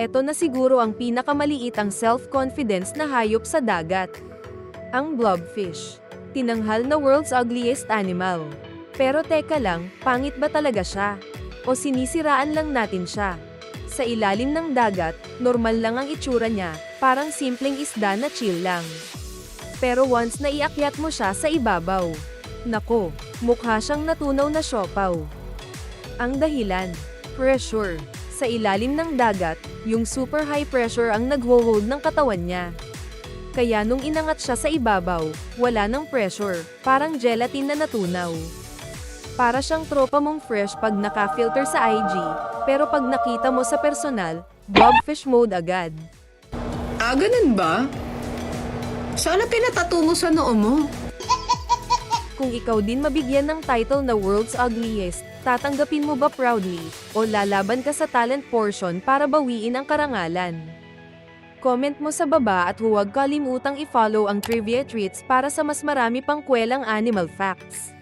Eto na siguro ang pinakamaliit ang self-confidence na hayop sa dagat. Ang blobfish. Tinanghal na world's ugliest animal. Pero teka lang, pangit ba talaga siya? O sinisiraan lang natin siya? Sa ilalim ng dagat, normal lang ang itsura niya, parang simpleng isda na chill lang. Pero once na iakyat mo siya sa ibabaw, nako, mukha siyang natunaw na siopaw. Ang dahilan, pressure. Sa ilalim ng dagat, yung super high pressure ang nagho-hold ng katawan niya. Kaya nung inangat siya sa ibabaw, wala ng pressure, parang gelatin na natunaw. Para siyang tropa mong fresh pag naka-filter sa IG, pero pag nakita mo sa personal, blobfish mode agad. Ah, ganun ba? Sana pinatato mo sa noo mo. Kung ikaw din mabigyan ng title na World's Ugliest, tatanggapin mo ba proudly, o lalaban ka sa talent portion para bawiin ang karangalan? Comment mo sa baba at huwag kalimutang i-follow ang Trivia Treats para sa mas marami pang kwelang animal facts.